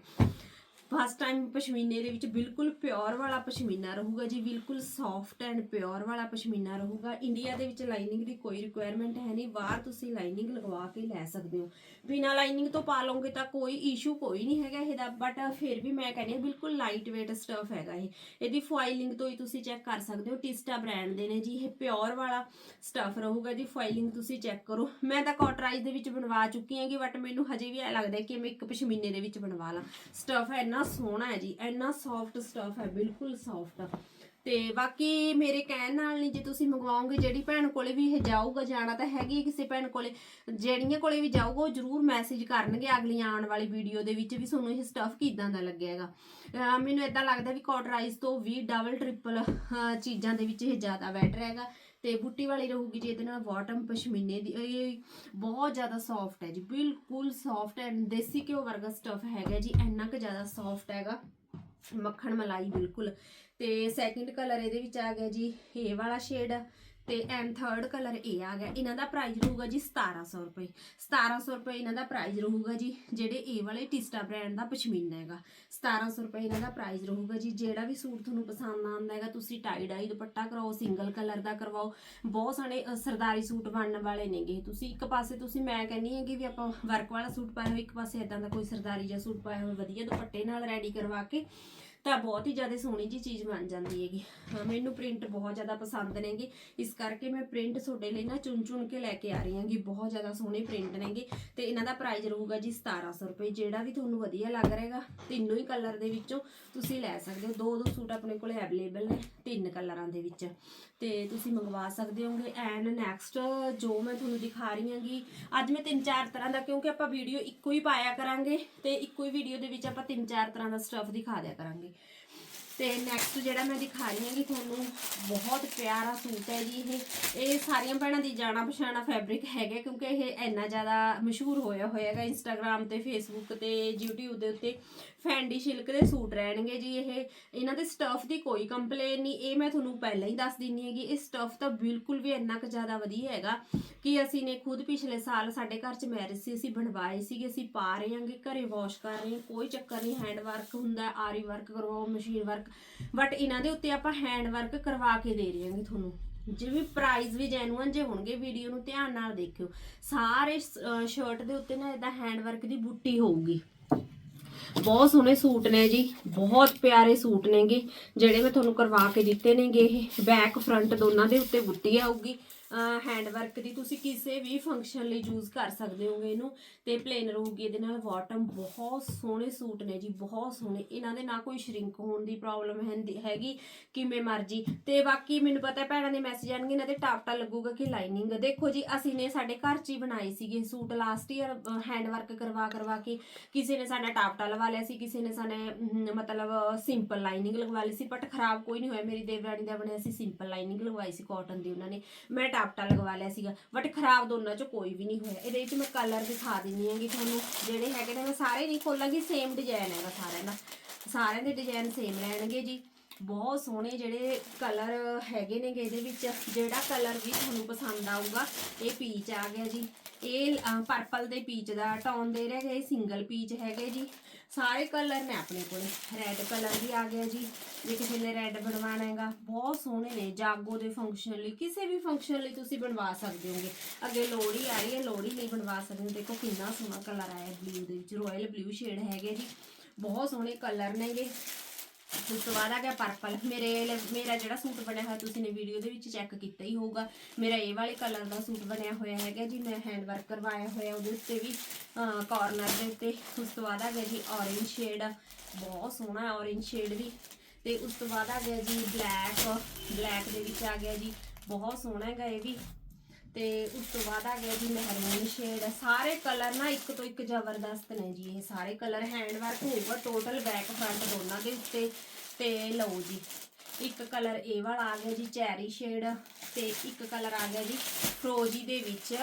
ਫਸਟ ਟਾਈਮ ਪਸ਼ਮੀਨੇ ਦੇ ਵਿੱਚ ਬਿਲਕੁਲ ਪਿਓਰ ਵਾਲਾ ਪਸ਼ਮੀਨਾ ਰਹੂਗਾ ਜੀ, ਬਿਲਕੁਲ ਸੌਫਟ ਐਂਡ ਪਿਓਰ ਵਾਲਾ ਪਸ਼ਮੀਨਾ ਰਹੂਗਾ। ਇੰਡੀਆ ਦੇ ਵਿੱਚ ਲਾਈਨਿੰਗ ਦੀ ਕੋਈ ਰਿਕੁਆਇਰਮੈਂਟ ਹੈ ਨਹੀਂ, ਬਾਹਰ ਤੁਸੀਂ ਲਾਈਨਿੰਗ ਲਗਵਾ ਕੇ ਲੈ ਸਕਦੇ ਹੋ। ਬਿਨਾ ਲਾਈਨਿੰਗ ਤੋਂ ਪਾ ਲਓਗੇ ਤਾਂ ਕੋਈ ਇਸ਼ੂ ਕੋਈ ਨਹੀਂ ਹੈਗਾ ਇਹਦਾ ਬਟ ਫਿਰ ਵੀ ਮੈਂ ਕਹਿੰਦੀ ਹਾਂ, ਬਿਲਕੁਲ ਲਾਈਟ weight ਸਟਫ ਹੈਗਾ ਇਹ। ਇਹਦੀ ਫਾਈਲਿੰਗ ਤੋਂ ਹੀ ਤੁਸੀਂ ਚੈੱਕ ਕਰ ਸਕਦੇ ਹੋ ਟਿਸਟਾ ਬ੍ਰਾਂਡ ਦੇ ਨੇ ਜੀ, ਇਹ ਪਿਓਰ ਵਾਲਾ ਸਟਫ ਰਹੂਗਾ ਜੀ ਫਾਈਲਿੰਗ ਤੁਸੀਂ ਚੈੱਕ ਕਰੋ। ਮੈਂ ਤਾਂ ਕਾਟਰਾਈਜ਼ ਦੇ ਵਿੱਚ ਬਣਵਾ ਚੁੱਕੀ ਹਾਂਗੀ ਬਟ ਮੈਨੂੰ ਹਜੇ ਵੀ ਐ ਲੱਗਦਾ ਕਿ ਮੈਂ ਇੱਕ ਪਸ਼ਮੀਨੇ ਦੇ ਵਿੱਚ ਬਣਵਾ ਲਾਂ। ਸਟਫ ਇੰਨਾ ਸੋਹਣਾ ਹੈ ਜੀ, ਇੰਨਾ ਸੌਫਟ ਸਟਫ ਹੈ, ਬਿਲਕੁਲ ਸੌਫਟ ਤੇ ਬਾਕੀ ਮੇਰੇ ਕਹਿਣ ਨਾਲ ਨਹੀਂ, ਜੇ ਤੁਸੀਂ ਮੰਗਵਾਓਗੇ, ਜਿਹੜੀ ਭੈਣ ਕੋਲੇ ਵੀ ਇਹ ਜਾਊਗਾ ਜਾਣਾ, ਤਾਂ ਹੈਗੀ ਕਿਸੇ ਭੈਣ ਕੋਲੇ। ਜਿਹੜੀਆਂ ਕੋਲੇ ਵੀ ਜਾਊਗਾ, ਉਹ ਜਰੂਰ ਮੈਸੇਜ ਕਰਨਗੇ ਅਗਲੀਆਂ ਆਉਣ ਵਾਲੀ ਵੀਡੀਓ ਦੇ ਵਿੱਚ ਵੀ ਤੁਹਾਨੂੰ ਇਹ ਸਟਫ ਕਿਦਾਂ ਦਾ ਲੱਗਿਆਗਾ ਅਹ ਮੈਨੂੰ ਇਦਾਂ ਲੱਗਦਾ ਵੀ ਕਾਟਰਾਈਜ਼ ਤੋਂ ਵੀ ਡਬਲ ਟ੍ਰਿਪਲ ਚੀਜ਼ਾਂ ਦੇ ਵਿੱਚ ਇਹ ਜ਼ਿਆਦਾ ਬੈਟਰ ਹੈਗਾ। ਤੇ ਬੁੱਟੀ ਵਾਲੀ ਰਹੂਗੀ ਜੀ ਇਹਦੇ ਨਾਲ ਬਾਟਮ ਪਸ਼ਮੀਨੇ ਦੀ, ਇਹ ਬਹੁਤ ਜ਼ਿਆਦਾ ਸੌਫਟ ਹੈ ਜੀ, ਬਿਲਕੁਲ ਸੌਫਟ ਐਂਡ ਦੇਸੀ ਘਿਓ ਵਰਗਾ ਸਟਫ ਹੈਗਾ ਜੀ, ਇੰਨਾ ਕੁ ਜ਼ਿਆਦਾ ਸੌਫਟ ਹੈਗਾ, ਮੱਖਣ ਮਲਾਈ ਬਿਲਕੁਲ। ਤੇ ਸੈਕਿੰਡ ਕਲਰ ਇਹਦੇ ਵਿੱਚ ਆ ਗਿਆ ਜੀ, ਇਹ ਵਾਲਾ ਸ਼ੇਡ ਤੇ ਐਂਡ ਥਰਡ ਕਲਰ ਇਹ ਆ ਗਿਆ। ਇਹਨਾਂ ਦਾ ਪ੍ਰਾਈਸ ਰਹੂਗਾ ਜੀ 1700 ਰੁਪਏ। 1700 ਰੁਪਏ ਇਹਨਾਂ ਦਾ ਪ੍ਰਾਈਸ ਰਹੂਗਾ ਜੀ, ਜਿਹੜੇ ਇਹ ਵਾਲੇ ਟਿਸਟਾ ਬ੍ਰਾਂਡ ਦਾ ਪਸ਼ਮੀਨਾ ਹੈਗਾ। 1700 ਰੁਪਏ ਇਹਨਾਂ ਦਾ ਪ੍ਰਾਈਸ ਰਹੂਗਾ ਜੀ। ਜਿਹੜਾ ਵੀ ਸੂਟ ਤੁਹਾਨੂੰ ਪਸੰਦ ਆਉਂਦਾ ਹੈਗਾ, ਤੁਸੀਂ ਟਾਈ ਡਾਈ ਦੁਪੱਟਾ ਕਰਾਓ ਸਿੰਗਲ ਕਲਰ ਦਾ ਕਰਵਾਓ। ਬਹੁਤ ਸਾਰੇ ਸਰਦਾਰੀ ਸੂਟ ਬਣਨ ਵਾਲੇ ਨੇਗੇ। ਤੁਸੀਂ ਇੱਕ ਪਾਸੇ ਤੁਸੀਂ, ਮੈਂ ਕਹਿੰਨੀ ਹੈਗੀ ਵੀ ਆਪਾਂ ਵਰਕ ਵਾਲਾ ਸੂਟ ਪਾਇਆ ਹੋਇਆ, ਇੱਕ ਪਾਸੇ ਇਦਾਂ ਦਾ ਕੋਈ ਸਰਦਾਰੀ ਜਿਹਾ ਸੂਟ ਪਾਇਆ ਹੋਇਆ, ਵਧੀਆ ਦੁਪੱਟੇ ਨਾਲ ਰੈਡੀ ਕਰਵਾ ਕੇ ਤਾਂ ਬਹੁਤ ਹੀ ਜ਼ਿਆਦਾ ਸੋਹਣੀ ਜੀ ਚੀਜ਼ ਬਣ ਜਾਂਦੀ ਹੈਗੀ। ਮੈਨੂੰ ਪ੍ਰਿੰਟ ਬਹੁਤ ਜ਼ਿਆਦਾ ਪਸੰਦ ਨੇਗੇ। ਇਸ ਕਰਕੇ ਮੈਂ ਪ੍ਰਿੰਟ ਤੁਹਾਡੇ ਲਈ ਨਾ ਚੁਣ ਚੁਣ ਕੇ ਲੈ ਕੇ ਆ ਰਹੀ ਹਾਂਗੀ। ਬਹੁਤ ਜ਼ਿਆਦਾ ਸੋਹਣੇ ਪ੍ਰਿੰਟ ਨੇਗੇ ਤੇ ਇਹਨਾਂ ਦਾ ਪ੍ਰਾਈਸ ਰਹੂਗਾ ਜੀ 1700 ਰੁਪਏ। ਜਿਹੜਾ ਵੀ ਤੁਹਾਨੂੰ ਵਧੀਆ ਲੱਗ ਰਿਹਾਗਾ, ਤਿੰਨੋਂ ਹੀ ਕਲਰ ਦੇ ਵਿੱਚੋਂ ਤੁਸੀਂ ਲੈ ਸਕਦੇ ਹੋ। ਦੋ ਦੋ ਸੂਟ ਆਪਣੇ ਕੋਲ ਅਵੇਲੇਬਲ ਨੇ, ਤਿੰਨ ਕਲਰਾਂ ਦੇ ਵਿੱਚ। ਤੇ ਤੁਸੀਂ ਮੰਗਵਾ ਸਕਦੇ ਹੋਗੇ। ਐਂਡ ਨੈਕਸਟ ਜੋ ਮੈਂ ਤੁਹਾਨੂੰ ਦਿਖਾ ਰਹੀ ਹਾਂਗੀ, ਅੱਜ ਮੈਂ ਤਿੰਨ ਚਾਰ ਤਰ੍ਹਾਂ ਦਾ, ਕਿਉਂਕਿ ਆਪਾਂ ਵੀਡੀਓ ਇੱਕੋ ਹੀ ਪਾਇਆ ਕਰਾਂਗੇ ਤੇ ਇੱਕੋ ਹੀ ਵੀਡੀਓ ਦੇ ਵਿੱਚ ਆਪਾਂ ਤਿੰਨ ਚਾਰ ਤਰ੍ਹਾਂ ਦਾ ਸਟੱਫ ਦਿਖਾ ਦਿਆ ਕਰਾਂਗੇ। ਤੇ ਨੈਕਸਟ ਜਿਹੜਾ ਮੈਂ ਦਿਖਾ ਰਹੀ ਹਾਂ ਕਿ ਤੁਹਾਨੂੰ ਬਹੁਤ ਪਿਆਰਾ ਸੂਟ ਹੈ ਜੀ ਇਹ। ਇਹ ਸਾਰੀਆਂ ਭੈਣਾਂ ਦੀ ਜਾਣਾ ਪਛਾਣਾ ਫੈਬਰਿਕ ਹੈਗਾ ਕਿਉਂਕਿ ਇਹ ਇੰਨਾ ਜ਼ਿਆਦਾ ਮਸ਼ਹੂਰ ਹੋਇਆ ਹੋਇਆ ਹੈਗਾ ਇੰਸਟਾਗ੍ਰam ਤੇ ਫੇਸਬੁੱਕ ਤੇ, YouTube ਦੇ ਉੱਤੇ। ਫੈਂਡੀ ਸਿਲਕ ਦੇ ਸੂਟ ਰਹਿਣਗੇ ਜੀ ਇਹ। ਇਹਨਾਂ ਦੇ ਸਟਫ ਦੀ ਕੋਈ ਕੰਪਲੇਨ ਨਹੀਂ। ਇਹ ਮੈਂ ਤੁਹਾਨੂੰ ਪਹਿਲਾਂ ਹੀ ਦੱਸ ਦਿੰਨੀ ਹੈਗੀ, ਇਹ ਸਟਫ ਤਾਂ ਬਿਲਕੁਲ ਵੀ ਇੰਨਾ ਕੁ ਜ਼ਿਆਦਾ ਵਧੀਆ ਹੈਗਾ ਕਿ ਅਸੀਂ ਨੇ ਖੁਦ ਪਿਛਲੇ ਸਾਲ ਸਾਡੇ ਘਰ 'ਚ ਮੈਰਿਜ ਸੀ, ਅਸੀਂ ਬਣਵਾਏ ਸੀਗੇ, ਅਸੀਂ ਪਾ ਰਹੇ ਹਾਂਗੇ, ਘਰੇ ਵਾਸ਼ ਕਰ ਰਹੇ ਹਾਂ, ਕੋਈ ਚੱਕਰ ਨਹੀਂ ਹੈਂਡ ਵਰਕ ਹੁੰਦਾ, ਆਰੀ ਵਰਕ ਕਰਵਾਓ ਮਸ਼ੀਨ ਵਰਕ ਬਟ ਇਹਨਾਂ ਦੇ ਉੱਤੇ ਆਪਾਂ ਹੈਂਡ ਵਰਕ ਕਰਵਾ ਕੇ ਦੇ ਰਹੇ ਹਾਂਗੇ ਤੁਹਾਨੂੰ। ਜਿਵੇਂ ਪ੍ਰਾਈਸ ਵੀ ਜੈਨੂਅਨ ਜੇ ਹੋਣਗੇ ਵੀਡੀਓ ਨੂੰ ਧਿਆਨ ਨਾਲ ਦੇਖਿਓ। ਸਾਰੇ ਸ਼ਰਟ ਦੇ ਉੱਤੇ ਨਾ ਇਦਾਂ ਹੈਂਡ ਵਰਕ ਦੀ ਬੁੱਟੀ ਹੋਊਗੀ। ਬਹੁਤ ਸੋਹਣੇ ਸੂਟ ਨੇ ਜੀ। ਬਹੁਤ ਪਿਆਰੇ ਸੂਟ ਨੇਗੇ। ਜਿਹੜੇ ਮੈਂ ਤੁਹਾਨੂੰ ਕਰਵਾ ਕੇ ਦਿੱਤੇ ਨੇਗੇ ਇਹ। ਬੈਕ ਫਰੰਟ ਦੋਨਾਂ ਦੇ ਉੱਤੇ ਬੁੱਟੀ ਆਊਗੀ। ਹੈਂਡ ਵਰਕ ਦੀ ਤੁਸੀਂ ਕਿਸੇ ਵੀ ਫੰਕਸ਼ਨ ਲਈ ਯੂਜ਼ ਕਰ ਸਕਦੇ ਹੋਗੇ ਇਹਨੂੰ, ਤੇ ਪਲੇਨ ਰਹੂਗੀ ਇਹਦੇ ਨਾਲ ਬਾਟਮ ਬਹੁਤ ਸੋਹਣੇ ਸੂਟ ਨੇ ਜੀ, ਬਹੁਤ ਸੋਹਣੇ। ਇਹਨਾਂ ਦੇ ਨਾ ਕੋਈ ਸ਼ਰਿੰਕ ਹੋਣ ਦੀ ਪ੍ਰੋਬਲਮ ਹੈਗੀ, ਕਿਵੇਂ ਮਰਜ਼ੀ। ਤੇ ਬਾਕੀ ਮੈਨੂੰ ਪਤਾ ਭੈਣਾਂ ਦੇ ਮੈਸੇਜ ਆਣਗੇ ਇਹਨਾਂ ਦੇ ਟਾਪਟਾ ਲੱਗੂਗਾ ਕਿ ਲਾਈਨਿੰਗ ਦੇਖੋ ਜੀ, ਅਸੀਂ ਨੇ ਸਾਡੇ ਘਰ 'ਚ ਹੀ ਬਣਾਏ ਸੀਗੇ suit last year hand work ਕਰਵਾ ਕਰਵਾ ਕੇ ਕਿਸੇ ਨੇ ਸਾਡਾ ਟਾਪਟਾ ਲਵਾ ਲਿਆ ਸੀ, ਕਿਸੇ ਨੇ ਸਾਨੇ ਮਤਲਬ ਸਿੰਪਲ ਲਾਈਨਿੰਗ ਲਗਵਾ ਲਈ ਸੀ ਬਟ ਖਰਾਬ ਕੋਈ ਨਹੀਂ ਹੋਇਆ। ਮੇਰੀ ਦੇਵਰਾਣੀ ਦਾ ਬਣਿਆ ਸੀ ਸਿੰਪਲ ਲਾਈਨਿੰਗ ਲਗਵਾਈ ਸੀ ਕਾਟਨ ਦੀ ਉਹਨਾਂ ਨੇ। ਮੈਂ ਟਾਪਟਾ ਲਗਵਾ ਲਿਆ ਸੀਗਾ ਬਟ ਖਰਾਬ ਦੋਨਾਂ 'ਚ ਕੋਈ ਵੀ ਨਹੀਂ ਹੋਇਆ। ਇਹਦੇ ਵਿੱਚ ਮੈਂ ਕਲਰ ਦਿਖਾ ਦਿੰਨੀ ਹੈਗੀ ਤੁਹਾਨੂੰ, ਜਿਹੜੇ ਹੈਗੇ ਨੇ, ਮੈਂ ਸਾਰੇ ਨਹੀਂ ਖੋਲਾਂਗੀ ਸੇਮ ਡਿਜ਼ਾਈਨ ਹੈਗਾ ਸਾਰਿਆਂ ਦਾ। ਸਾਰਿਆਂ ਦੇ ਡਿਜ਼ਾਈਨ ਸੇਮ ਰਹਿਣਗੇ ਜੀ। ਬਹੁਤ ਸੋਹਣੇ ਜਿਹੜੇ ਕਲਰ ਹੈਗੇ ਨੇਗੇ ਇਹਦੇ ਵਿੱਚ, ਜਿਹੜਾ ਕਲਰ ਵੀ ਤੁਹਾਨੂੰ ਪਸੰਦ ਆਊਗਾ, ਇਹ ਪੀਚ ਆ ਗਿਆ ਜੀ। ਇਹ ਪਰਪਲ ਦੇ ਪੀਚ ਦਾ ਟੌਨ ਦੇ ਰਹੇ ਗਏ ਸਿੰਗਲ ਪੀਚ ਹੈਗੇ ਜੀ। ਸਾਰੇ ਕਲਰ ਨੇ ਆਪਣੇ ਕੋਲ। ਰੈੱਡ ਕਲਰ ਵੀ ਆ ਗਿਆ ਜੀ। ਜੇ ਕਿਸੇ ਨੇ ਰੈੱਡ ਬਣਵਾਉਣਾ ਹੈਗਾ, ਬਹੁਤ ਸੋਹਣੇ ਨੇ। ਜਾਗੋ ਦੇ ਫੰਕਸ਼ਨ ਲਈ, ਕਿਸੇ ਵੀ ਫੰਕਸ਼ਨ ਲਈ ਤੁਸੀਂ ਬਣਵਾ ਸਕਦੇ ਹੋਗੇ। ਅੱਗੇ ਲੋਹੜੀ ਆ ਰਹੀ ਹੈ, ਲੋਹੜੀ ਲਈ ਬਣਵਾ ਸਕਦੇ ਹੋ। ਦੇਖੋ ਕਿੰਨਾ ਸੋਹਣਾ ਕਲਰ ਆਇਆ ਬਲੂ ਦੇ ਵਿੱਚ ਰਾਇਲ ਬਲੂ ਸ਼ੇਡ ਹੈਗੇ ਜੀ। ਬਹੁਤ ਸੋਹਣੇ ਕਲਰ ਨੇਗੇ ਉਸ ਤੋਂ ਬਾਅਦ ਆ ਗਿਆ ਪਰਪਲ ਮੇਰੇ ਲ- ਮੇਰਾ ਜਿਹੜਾ ਸੂਟ ਬਣਿਆ ਹੋਇਆ ਤੁਸੀਂ ਨੇ ਵੀਡੀਓ ਦੇ ਵਿੱਚ ਚੈੱਕ ਕੀਤਾ ਹੀ ਹੋਊਗਾ। ਮੇਰਾ ਇਹ ਵਾਲੇ ਕਲਰ ਦਾ ਸੂਟ ਬਣਿਆ ਹੋਇਆ ਹੈਗਾ ਜੀ। ਮੈਂ ਹੈਂਡ ਵਰਕ ਕਰਵਾਇਆ ਹੋਇਆ ਉਹਦੇ ਉੱਤੇ ਵੀ ਕਾਰਨਰ ਦੇ ਉੱਤੇ। ਉਸ ਤੋਂ ਬਾਅਦ ਆ ਗਿਆ ਜੀ orange ਸ਼ੇਡ ਬਹੁਤ ਸੋਹਣਾ orange ਸ਼ੇਡ ਵੀ। ਤੇ ਉਸ ਤੋਂ ਬਾਅਦ ਆ ਗਿਆ ਜੀ ਬਲੈਕ ਬਲੈਕ ਦੇ ਵਿੱਚ ਆ ਗਿਆ ਜੀ। ਬਹੁਤ ਸੋਹਣਾ ਹੈਗਾ ਇਹ ਵੀ। ਤੇ ਉਸ ਤੋਂ ਬਾਅਦ ਆ ਗਿਆ ਜੀ ਮਹਿਰੂਨ ਸ਼ੇਡ ਸਾਰੇ ਕਲਰ ਨਾ ਇੱਕ ਤੋਂ ਇੱਕ ਜ਼ਬਰਦਸਤ ਨੇ ਜੀ ਇਹ ਸਾਰੇ ਕਲਰ ਹੈਂਡ ਵਰਕ ਹੋਊਗਾ ਟੋਟਲ ਬੈਕ ਫਰੰਟ ਦੋਨਾਂ ਦੇ ਉੱਤੇ। ਤੇ ਲਓ ਜੀ, ਇੱਕ ਕਲਰ ਇਹ ਵਾਲਾ ਆ ਗਿਆ ਜੀ ਚੈਰੀ ਸ਼ੇਡ ਤੇ ਇੱਕ ਕਲਰ ਆ ਗਿਆ ਜੀ ਫਰੋਜੀ ਦੇ ਵਿੱਚ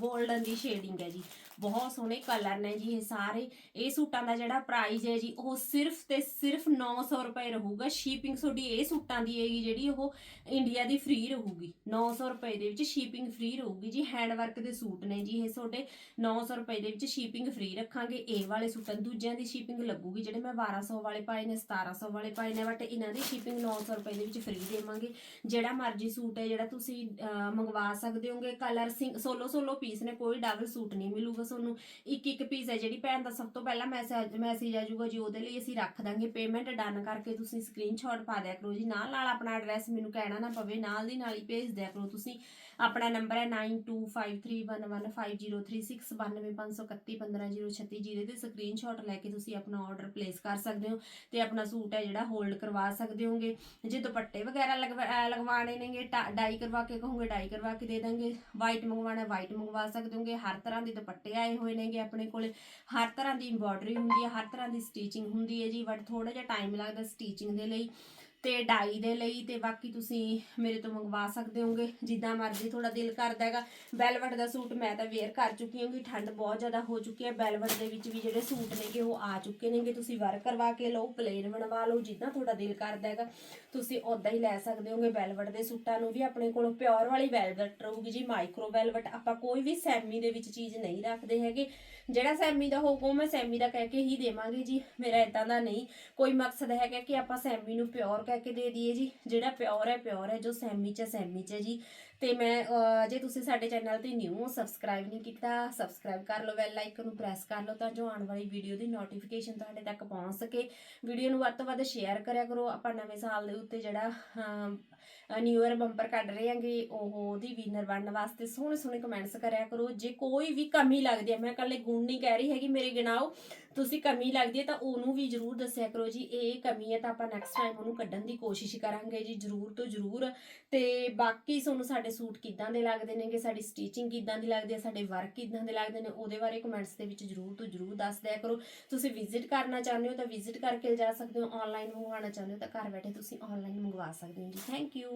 골ਡਨ ਦੀ ਸ਼ੇਡਿੰਗ ਹੈ ਜੀ। ਬਹੁਤ ਸੋਹਣੇ ਕਲਰ ਨੇ ਜੀ ਇਹ ਸਾਰੇ। ਇਹ ਸੂਟਾਂ ਦਾ ਜਿਹੜਾ ਪ੍ਰਾਈਸ ਹੈ ਜੀ, ਉਹ ਸਿਰਫ ਤੇ ਸਿਰਫ 900 ਰੁਪਏ ਰਹੂਗਾ। ਸ਼ਿਪਿੰਗ ਤੁਹਾਡੀ ਇਹ ਸੂਟਾਂ ਦੀ ਹੈਗੀ ਜਿਹੜੀ ਉਹ ਇੰਡੀਆ ਦੀ ਫ੍ਰੀ ਰਹੂਗੀ। 900 ਰੁਪਏ ਦੇ ਵਿੱਚ ਸ਼ਿਪਿੰਗ ਫ੍ਰੀ ਰਹੂਗੀ ਜੀ। ਹੈਂਡ ਵਰਕ ਦੇ ਸੂਟ ਨੇ ਜੀ ਇਹ ਤੁਹਾਡੇ। 900 ਰੁਪਏ ਦੇ ਵਿੱਚ ਸ਼ਿਪਿੰਗ ਫ੍ਰੀ ਰੱਖਾਂਗੇ। ਇਹ ਵਾਲੇ ਸੂਟਾਂ ਦੂਜਿਆਂ ਦੀ ਸ਼ਿਪਿੰਗ ਲੱਗੂਗੀ, ਜਿਹੜੇ ਮੈਂ 1200 ਵਾਲੇ ਪਾਏ ਨੇ 1700 ਵਾਲੇ ਪਾਏ ਨੇ ਬਟ ਇਹਨਾਂ ਦੀ ਸ਼ਿਪਿੰਗ 900 ਰੁਪਏ ਦੇ ਵਿੱਚ ਫ੍ਰੀ ਦੇਵਾਂਗੇ। ਜਿਹੜਾ ਮਰਜ਼ੀ ਸੂਟ ਹੈ, ਜਿਹੜਾ ਤੁਸੀਂ ਮੰਗਵਾ ਸਕਦੇ ਹੋਗੇ। ਕਲਰ ਸਿੰਘ ਸੋਲੋ ਸੋਲੋ ਪੀਸ ਨੇ, ਕੋਈ ਡਬਲ ਸੂਟ ਨਹੀਂ ਮਿਲੂਗਾ ਤੁਹਾਨੂੰ ਇੱਕ ਇੱਕ ਪੀਸ ਹੈ ਜਿਹੜੀ ਭੈਣ ਦਾ ਸਭ ਤੋਂ ਪਹਿਲਾਂ ਮੈਸੇਜ ਮੈਸੇਜ ਆ ਜਾਊਗਾ ਜੀ, ਉਹਦੇ ਲਈ ਅਸੀਂ ਰੱਖ ਦਾਂਗੇ ਪੇਮੈਂਟ ਡਨ ਕਰਕੇ ਤੁਸੀਂ ਸਕਰੀਨਸ਼ਾਟ ਪਾ ਦਿਆ ਕਰੋ ਜੀ ਨਾਲ ਨਾਲ ਆਪਣਾ ਐਡਰੈਸ ਮੈਨੂੰ ਕਹਿਣਾ ਨਾ ਪਵੇ, ਨਾਲ ਦੀ ਨਾਲ ਹੀ ਭੇਜ ਦਿਆ ਕਰੋ ਤੁਸੀਂ। ਆਪਣਾ ਨੰਬਰ ਹੈ 9253115036 ਜਿਹਦੇ ਤੇ ਸਕਰੀਨਸ਼ਾਟ ਲੈ ਕੇ ਤੁਸੀਂ ਆਪਣਾ ਆਰਡਰ ਪਲੇਸ ਕਰ ਸਕਦੇ ਹੋ ਤੇ ਆਪਣਾ ਸੂਟ ਹੈ ਜਿਹੜਾ ਹੋਲਡ ਕਰਵਾ ਸਕਦੇ ਹੋਗੇ। ਜੇ ਦੁਪੱਟੇ ਵਗੈਰਾ ਲਗਵਾ- ਅਹ ਲਗਵਾਣੇ ਨੇਗੇ ਡਾਈ ਕਰਵਾ ਕੇ ਕਹੋਗੇ ਡਾਈ ਕਰਵਾ ਕੇ ਦੇ ਦਾਂਗੇ। ਵਾਈਟ ਮੰਗਵਾਣਾ ਵਾਈਟ ਮੰਗਵਾ ਸਕਦੇ ਹੋਗੇ। ਹਰ ਤਰ੍ਹਾਂ ਦੇ ਦੁਪੱਟੇ ਆਏ ਹੋਏ ਨੇਗੇ ਆਪਣੇ ਕੋਲੇ। ਹਰ ਤਰ੍ਹਾਂ ਦੀ ਐਮਬੋਡਰੀ ਹੁੰਦੀ ਹੈ, ਹਰ ਤਰ੍ਹਾਂ ਦੀ ਸਟੀਚਿੰਗ ਹੁੰਦੀ ਹੈ ਜੀ ਬਟ ਥੋੜਾ ਜਿਹਾ ਟਾਈਮ ਲੱਗਦਾ ਸਟੀਚਿੰਗ ਦੇ ਲਈ। ਤੇ ਡਾਈ ਦੇ ਲਈ ਤੇ ਬਾਕੀ ਤੁਸੀਂ ਮੇਰੇ ਤੋਂ ਮੰਗਵਾ ਸਕਦੇ ਹੋਗੇ ਜਿੱਦਾਂ ਮਰਜ਼ੀ ਤੁਹਾਡਾ ਦਿਲ ਕਰਦਾ ਹੈਗਾ। ਬੈਲਵਟ ਦਾ ਸੂਟ ਮੈਂ ਤਾਂ ਵੇਅਰ ਕਰ ਚੁੱਕੀ ਹਾਂ ਕਿ ਠੰਡ ਬਹੁਤ ਜ਼ਿਆਦਾ ਹੋ ਚੁੱਕੀ ਹੈ। ਬੈਲਵਟ ਦੇ ਵਿੱਚ ਵੀ ਜਿਹੜੇ ਸੂਟ ਨੇਗੇ ਉਹ ਆ ਚੁੱਕੇ ਨੇਗੇ। ਤੁਸੀਂ ਵਰਕ ਕਰਵਾ ਕੇ ਲਓ ਪਲੇਨ ਬਣਵਾ ਲਓ, ਜਿੱਦਾਂ ਤੁਹਾਡਾ ਦਿਲ ਕਰਦਾ ਹੈਗਾ। ਤੁਸੀਂ ਉਦਾਂ ਹੀ ਲੈ ਸਕਦੇ ਹੋਗੇ ਬੈਲਵਟ ਦੇ ਸੂਟਾਂ ਨੂੰ ਵੀ। ਆਪਣੇ ਕੋਲ ਪਿਓਰ ਵਾਲੀ ਵੈਲਵਟ ਰਹੂਗੀ ਜੀ ਮਾਈਕਰੋ ਵੈਲਵਟ ਆਪਾਂ ਕੋਈ ਵੀ ਸੈਮੀ ਦੇ ਵਿੱਚ ਚੀਜ਼ ਨਹੀਂ ਰੱਖਦੇ ਹੈਗੇ। ਜਿਹੜਾ ਸੈਮੀ ਦਾ ਹੋਊਗਾ, ਉਹ ਮੈਂ ਸੈਮੀ ਦਾ ਕਹਿ ਕੇ ਹੀ ਦੇਵਾਂਗੀ ਜੀ। ਮੇਰਾ ਇਦਾਂ ਦਾ ਨਹੀਂ। ਕੋਈ ਮਕਸਦ ਹੈਗਾ ਕਿ ਆਪਾਂ ਸੈਮੀ ਨੂੰ ਪਿਓਰ ਕਹਿ ਦੇ ਦਈਏ ਜੀ ਜਿਹੜਾ ਪਿਓਰ ਹੈ ਪਿਓਰ ਹੈ ਜੋ ਸੈਮੀ ਚ ਹੈ, ਸੈਮੀ ਚ ਹੈ ਜੀ। ਤੇ ਮੈਂ ਜੇ ਤੁਸੀਂ ਸਾਡੇ ਚੈਨਲ ਤੇ ਨਿਊ ਹੋ ਸਬਸਕ੍ਰਾਈਬ ਨਹੀਂ ਕੀਤਾ ਸਬਸਕ੍ਰਾਈਬ ਕਰ ਲਓ ਬੈਲ ਆਈਕਨ ਨੂੰ ਪ੍ਰੈਸ ਕਰ ਲਓ ਤਾਂ ਜੋ ਆਉਣ ਵਾਲੀ ਵੀਡੀਓ ਦੀ ਨੋਟੀਫਿਕੇਸ਼ਨ ਤੁਹਾਡੇ ਤੱਕ ਪਹੁੰਚ ਸਕੇ। ਵੀਡੀਓ ਨੂੰ ਵੱਧ ਤੋਂ ਵੱਧ ਸ਼ੇਅਰ ਕਰਿਆ ਕਰੋ। ਆਪਾਂ ਨਵੇਂ ਸਾਲ ਦੇ ਉੱਤੇ ਜਿਹੜਾ ਨਿਊ ਇਅਰ ਬੰਪਰ ਕੱਢ ਰਹੇ ਹਾਂਗੇ ਉਹ ਉਹਦੀ ਵਿਨਰ ਬਣਨ ਵਾਸਤੇ ਸੋਹਣੇ ਸੋਹਣੇ ਕਮੈਂਟਸ ਕਰਿਆ ਕਰੋ। ਜੇ ਕੋਈ ਵੀ ਕਮੀ ਲੱਗਦੀ ਹੈ ਮੈਂ ਇਕੱਲੇ ਗੁਣ ਨਹੀਂ ਕਹਿ ਰਹੀ ਹੈਗੀ ਮੇਰੇ ਗਿਣਾਓ। ਤੁਸੀਂ ਕਮੀ ਲੱਗਦੀ ਹੈ ਤਾਂ ਉਹਨੂੰ ਵੀ ਜਰੂਰ ਦੱਸਿਆ ਕਰੋ ਜੀ, ਇਹ ਕਮੀ ਹੈ ਤਾਂ ਆਪਾਂ ਨੈਕਸਟ ਟਾਈਮ ਉਹਨੂੰ ਕੱਢਣ ਦੀ ਕੋਸ਼ਿਸ਼ ਕਰਾਂਗੇ ਜੀ, ਜਰੂਰ ਤੋਂ ਜਰੂਰ। ਤੇ ਬਾਕੀ ਤੁਹਾਨੂੰ ਸਾਡੇ ਸੂਟ ਕਿੱਦਾਂ ਦੇ ਲੱਗਦੇ ਨੇਗੇ, ਸਾਡੀ ਸਟਿਚਿੰਗ ਕਿੱਦਾਂ ਦੀ ਲੱਗਦੀ ਹੈ, ਸਾਡੇ ਵਰਕ ਕਿੱਦਾਂ ਦੇ ਲੱਗਦੇ ਨੇ, ਉਹਦੇ ਬਾਰੇ ਕਮੈਂਟਸ ਦੇ ਵਿੱਚ ਜਰੂਰ ਤੋਂ ਜਰੂਰ ਦੱਸ ਦਿਆ ਕਰੋ। ਤੁਸੀਂ ਵਿਜ਼ਿਟ ਕਰਨਾ ਚਾਹੁੰਦੇ ਹੋ ਤਾਂ ਵਿਜ਼ਿਟ ਕਰਕੇ ਜਾ ਸਕਦੇ ਹੋ ਆਨਲਾਈਨ ਮੰਗਵਾਉਣਾ ਚਾਹੁੰਦੇ ਹੋ ਤਾਂ ਘਰ ਬੈਠੇ ਤੁਸੀਂ ਆਨਲਾਈਨ ਮੰਗਵਾ ਸਕਦੇ ਹੋ ਜੀ। Thank you